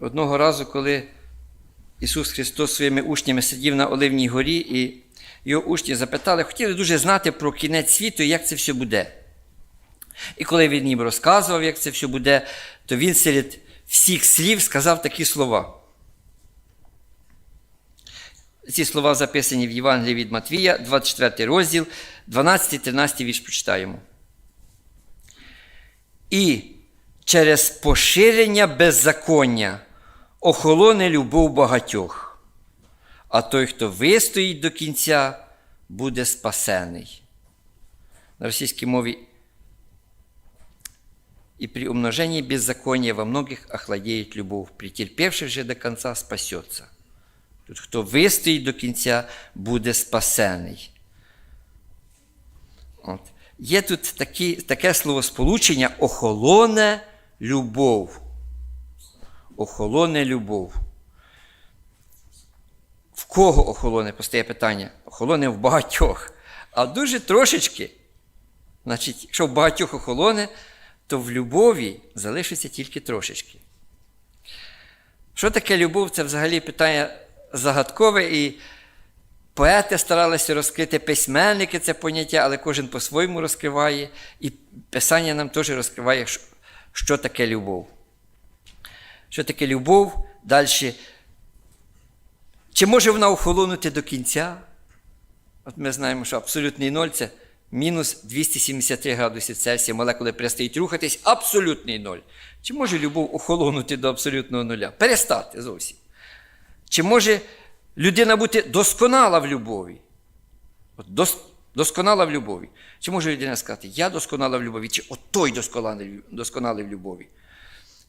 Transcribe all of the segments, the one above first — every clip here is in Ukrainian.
Одного разу, коли Ісус Христос своїми учнями сидів на Оливній горі, і його учні запитали, хотіли дуже знати про кінець світу і як це все буде. І коли він їм розказував, як це все буде, то він серед всіх слів сказав такі слова. Ці слова записані в Євангелії від Матвія, 24 розділ, 12-13 вірш прочитаємо. І через поширення беззаконня охолоне любов багатьох, а той, хто вистоїть до кінця, буде спасений. На російській мові и при умножении беззакония во многих охладеет любовь, претерпевший же до конца спасется. Тут хто вистоїть до кінця, буде спасений. От. Є тут такі, таке словосполучення охолоне любов. Охолоне любов. В кого охолоне, постає питання? Охолоне в багатьох. А дуже трошечки. Значить, якщо в багатьох охолоне, то в любові залишиться тільки трошечки. Що таке любов? Це взагалі питання загадкове, і поети старалися розкрити письменники це поняття, але кожен по-своєму розкриває, і Писання нам теж розкриває, що, таке любов. Що таке любов? Далі. Чи може вона охолонути до кінця? От ми знаємо, що абсолютний ноль це мінус 273 градуси Цельсія, молекули перестають рухатись, абсолютний ноль. Чи може любов охолонути до абсолютного нуля? Перестати зовсім. Чи може людина бути досконала в любові? От дос, досконала в любові. Чи може людина сказати, я досконала в любові, чи от той досконалий в любові?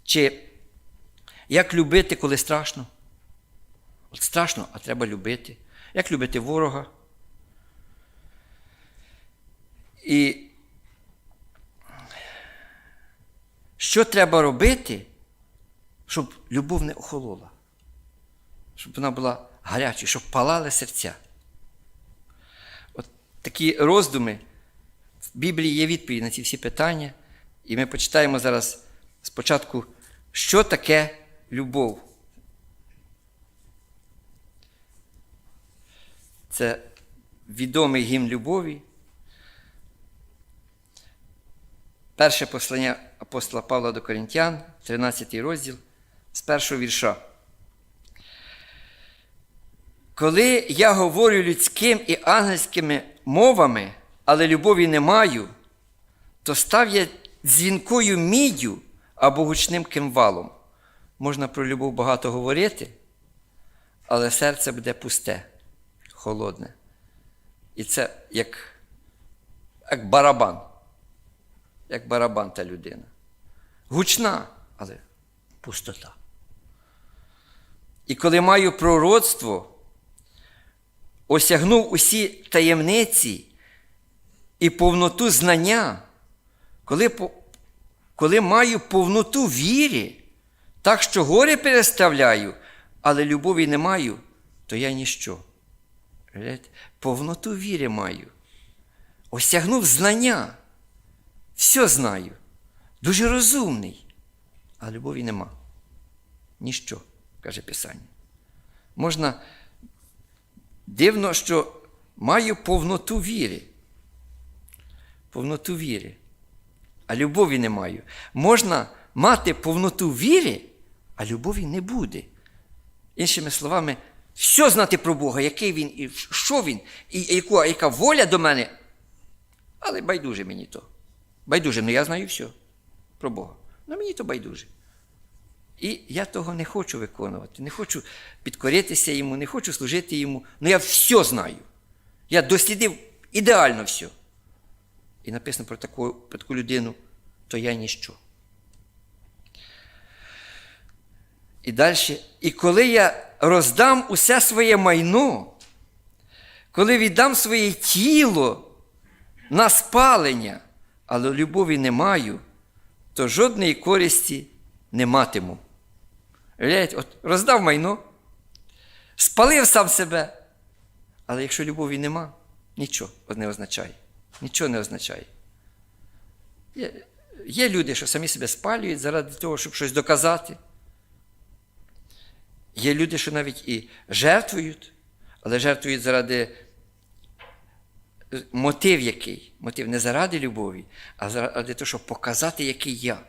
Чи як любити, коли страшно? От страшно, а треба любити. Як любити ворога? І що треба робити, щоб любов не охолола? Щоб вона була гарячою, щоб палали серця. От такі роздуми. В Біблії є відповідь на ці всі питання. І ми почитаємо зараз спочатку, що таке любов. Це відомий гімн любові. Перше послання апостола Павла до Коринтян, 13 розділ, з першого вірша. Коли я говорю людським і ангельськими мовами, але любові не маю, то став я дзвінкою міддю або гучним кимвалом. Можна про любов багато говорити, але серце буде пусте, холодне. І це як, як барабан як барабан та людина. Гучна, але пустота. І коли маю пророцтво, осягнув усі таємниці і повноту знання, коли, коли маю повноту віри, так що гори переставляю, але любові не маю, то я ніщо. Повноту віри маю. Осягнув знання. Все знаю. Дуже розумний, а любові нема. Ніщо, каже Писання. Можна дивно, що маю повноту віри. Повноту віри, а любові не маю. Можна мати повноту віри, а любові не буде. Іншими словами, все знати про Бога, який він, і що він, і яка, яка воля до мене, але байдуже мені то. Байдуже, ну я знаю все про Бога. Ну мені то байдуже. І я того не хочу виконувати, не хочу підкоритися йому, не хочу служити йому. Ну я все знаю. Я дослідив ідеально все. І написано про таку, про таку людину, то я ніщо. І далі. І коли я роздам усе своє майно, коли віддам своє тіло на спалення, але любові не маю, то жодної користі не матиму. От Роздав майно, спалив сам себе. Але якщо любові нема, нічого не означає. Нічого не означає. Є, є люди, що самі себе спалюють заради того, щоб щось доказати. Є люди, що навіть і жертвують, але жертвують заради мотив який? Мотив не заради любові, а заради того, щоб показати, який я.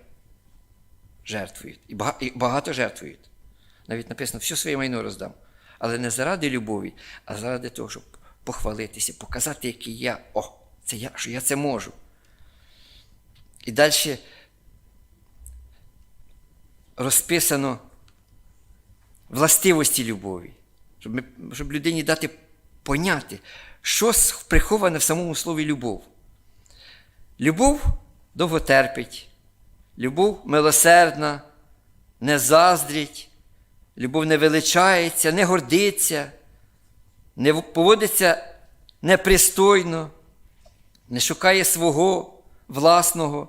Жертвують. І багато жертвують. Навіть написано, все своє майно роздам. Але не заради любові, а заради того, щоб похвалитися, показати, який я. О, це я, що я це можу. І далі розписано властивості любові, щоб, ми, щоб людині дати поняти, що приховане в самому слові любов. Любов довго терпить, любов милосердна, не заздрить, любов не величається, не гордиться, не поводиться непристойно, не шукає свого власного,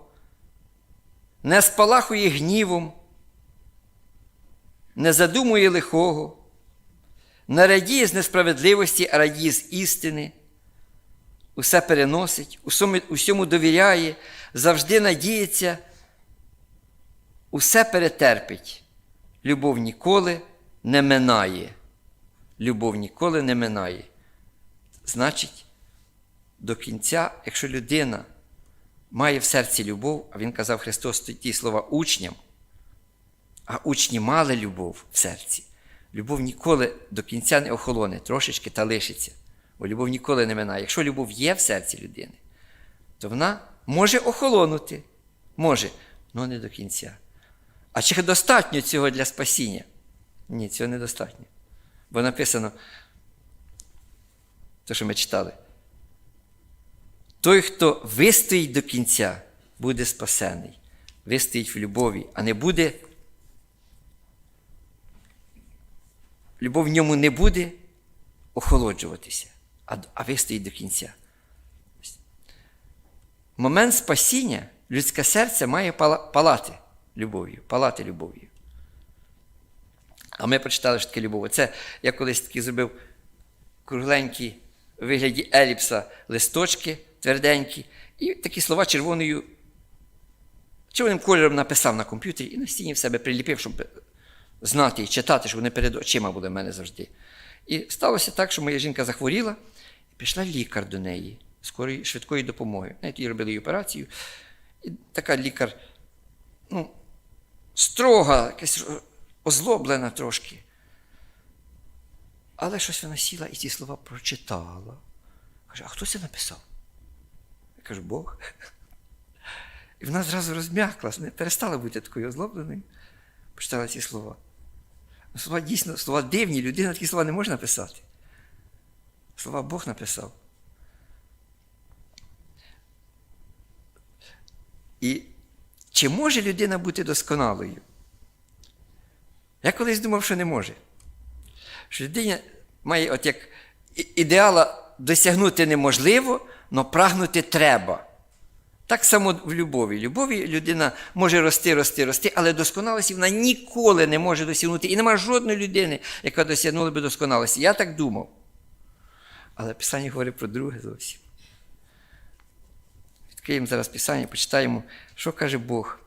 не спалахує гнівом, не задумує лихого, не радіє з несправедливості, а радіє з істини, усе переносить, усьому, довіряє, завжди надіється, усе перетерпить. Любов ніколи не минає. Любов ніколи не минає. Значить, до кінця, якщо людина має в серці любов, а він казав Христос ті слова учням, а учні мали любов в серці. Любов ніколи до кінця не охолоне, трошечки та лишиться. Бо любов ніколи не минає. Якщо любов є в серці людини, то вона може охолонути. Може, але не до кінця. А чи достатньо цього для спасіння? Ні, цього недостатньо. Бо написано, те, що ми читали. Той, хто вистоїть до кінця, буде спасений. Вистоїть в любові, а не буде. Любов в ньому не буде охолоджуватися, а, а вистоїть до кінця. Момент спасіння людське серце має палати любов'ю, палати любов'ю. А ми прочитали, що таке любов. Це я колись таки зробив кругленькі у вигляді еліпса листочки тверденькі, і такі слова червоною, червоним кольором написав на комп'ютері і на стіні в себе приліпив, щоб знати і читати, щоб вони перед очима були в мене завжди. І сталося так, що моя жінка захворіла, і пішла лікар до неї скорої швидкої допомоги. Навіть робили їй операцію. І така лікар, ну, строга, якась озлоблена трошки. Але щось вона сіла і ці слова прочитала. Каже, а хто це написав? Я кажу, Бог. І вона зразу розм'яклась, не перестала бути такою озлобленою. Прочитала ці слова. Слова дійсно, слова дивні, людина такі слова не може написати. Слова Бог написав. І чи може людина бути досконалою? Я колись думав, що не може. Що людина має, от як ідеала досягнути неможливо, але прагнути треба. Так само в любові. Любові людина може рости, рости, рости, але досконалості вона ніколи не може досягнути. І нема жодної людини, яка досягнула би досконалості. Я так думав. Але Писання говорить про друге зовсім. Відкриємо зараз Писання, почитаємо, що каже Бог.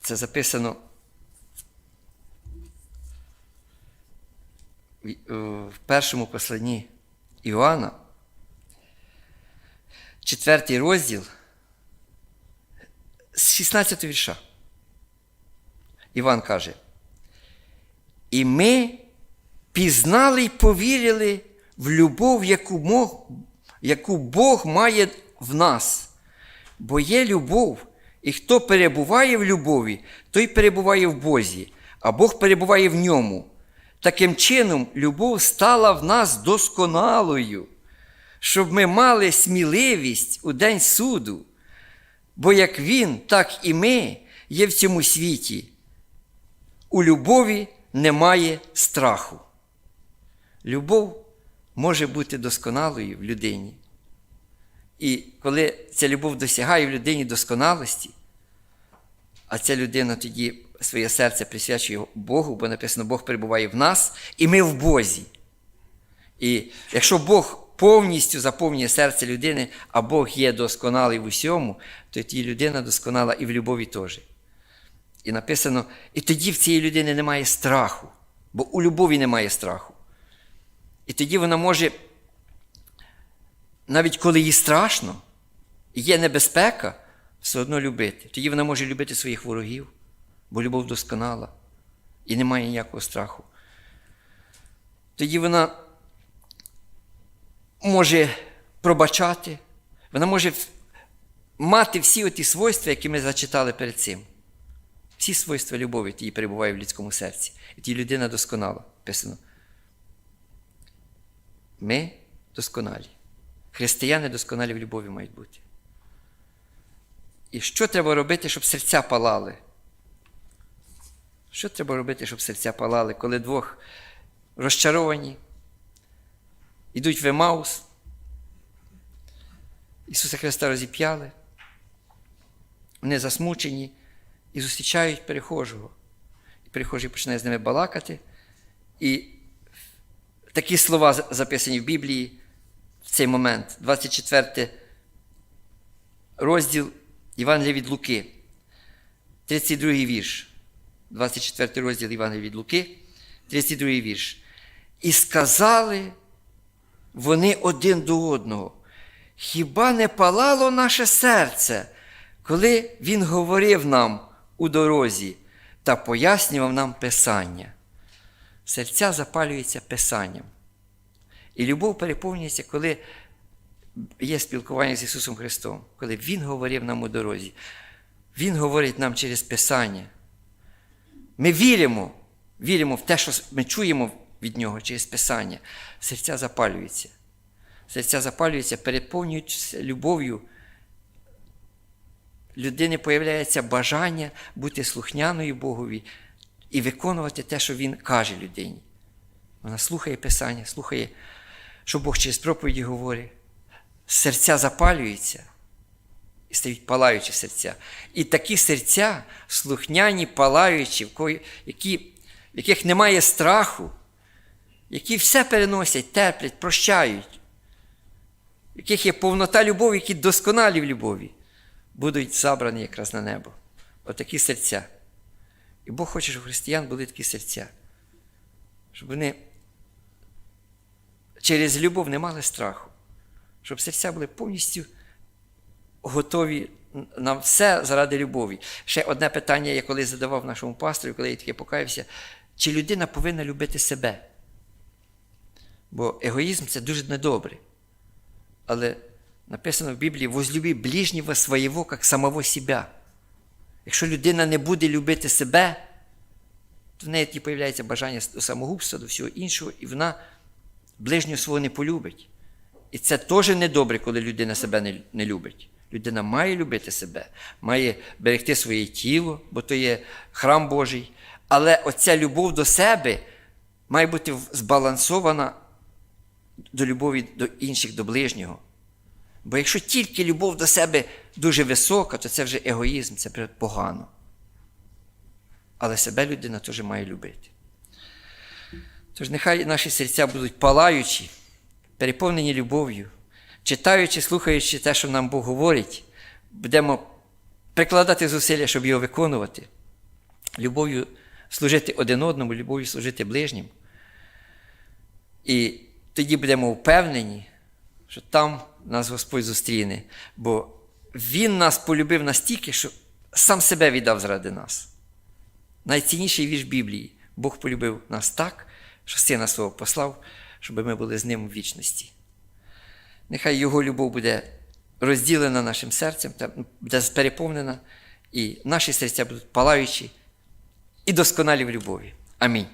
Це записано в- е, першому посланні Іоанна, четвертий розділ з 16 вірша. Іван каже, і ми пізнали й повірили в любов, яку, мог, яку Бог має в нас. Бо є любов, і хто перебуває в любові, той перебуває в Бозі, а Бог перебуває в ньому. Таким чином, любов стала в нас досконалою, щоб ми мали сміливість у день суду. Бо як Він, так і ми є в цьому світі. У любові немає страху. Любов може бути досконалою в людині. І коли ця любов досягає в людині досконалості, а ця людина тоді своє серце присвячує Богу, бо написано, Бог перебуває в нас, і ми в Бозі. І якщо Бог повністю заповнює серце людини, а Бог є досконалий в усьому, то тоді людина досконала і в любові теж. І написано, і тоді в цієї людини немає страху, бо у любові немає страху. І тоді вона може, навіть коли їй страшно, є небезпека, все одно любити. Тоді вона може любити своїх ворогів, бо любов досконала і немає ніякого страху. Тоді вона може пробачати, вона може мати всі оті свойства, які ми зачитали перед цим. Всі свойства любові тоді перебувають в людському серці. І тоді людина досконала. Писано. Ми досконалі. Християни досконалі в любові мають бути. І що треба робити, щоб серця палали? Що треба робити, щоб серця палали, коли двох розчаровані, йдуть в Емаус, Ісуса Христа розіп'яли, вони засмучені і зустрічають перехожого. І перехожий починає з ними балакати. І такі слова записані в Біблії в цей момент, 24 розділ Євангелія від Луки, 32 вірш. 24 розділ Євангелія від Луки, 32 вірш. І сказали вони один до одного. Хіба не палало наше серце, коли Він говорив нам у дорозі та пояснював нам Писання? Серця запалюється Писанням. І любов переповнюється, коли є спілкування з Ісусом Христом, коли Він говорив нам у дорозі. Він говорить нам через Писання. Ми віримо, віримо в те, що ми чуємо від Нього через Писання. Серця запалюються. Серця запалюються, переповнюються любов'ю. Людини появляється бажання бути слухняною Богові і виконувати те, що Він каже людині. Вона слухає Писання, слухає, що Бог через проповіді говорить. Серця запалюються і стають палаючі серця. І такі серця, слухняні, палаючі, які, в яких немає страху, які все переносять, терплять, прощають, в яких є повнота любові, які досконалі в любові, будуть забрані якраз на небо. Отакі серця. І Бог хоче, щоб християн були такі серця, щоб вони через любов не мали страху, щоб серця були повністю готові на все заради любові. Ще одне питання, я колись задавав нашому пастору, коли я таке покаявся, чи людина повинна любити себе? Бо егоїзм це дуже недобре. Але написано в Біблії: возлюби ближнього своєго, як самого себе. Якщо людина не буде любити себе, то в неї тоді появляється бажання до самогубства, до всього іншого, і вона ближнього свого не полюбить. І це теж недобре, коли людина себе не любить. Людина має любити себе, має берегти своє тіло, бо то є храм Божий. Але оця любов до себе має бути збалансована до любові до інших, до ближнього. Бо якщо тільки любов до себе дуже висока, то це вже егоїзм, це погано. Але себе людина теж має любити. Тож нехай наші серця будуть палаючі, переповнені любов'ю, читаючи, слухаючи те, що нам Бог говорить, будемо прикладати зусилля, щоб його виконувати, любов'ю служити один одному, любов'ю служити ближнім. І тоді будемо впевнені, що там нас Господь зустріне, бо Він нас полюбив настільки, що сам себе віддав заради нас. Найцінніший вірш Біблії. Бог полюбив нас так, що Сина свого послав, щоб ми були з ним у вічності. Нехай Його любов буде розділена нашим серцем, буде переповнена, і наші серця будуть палаючі і досконалі в любові. Амінь.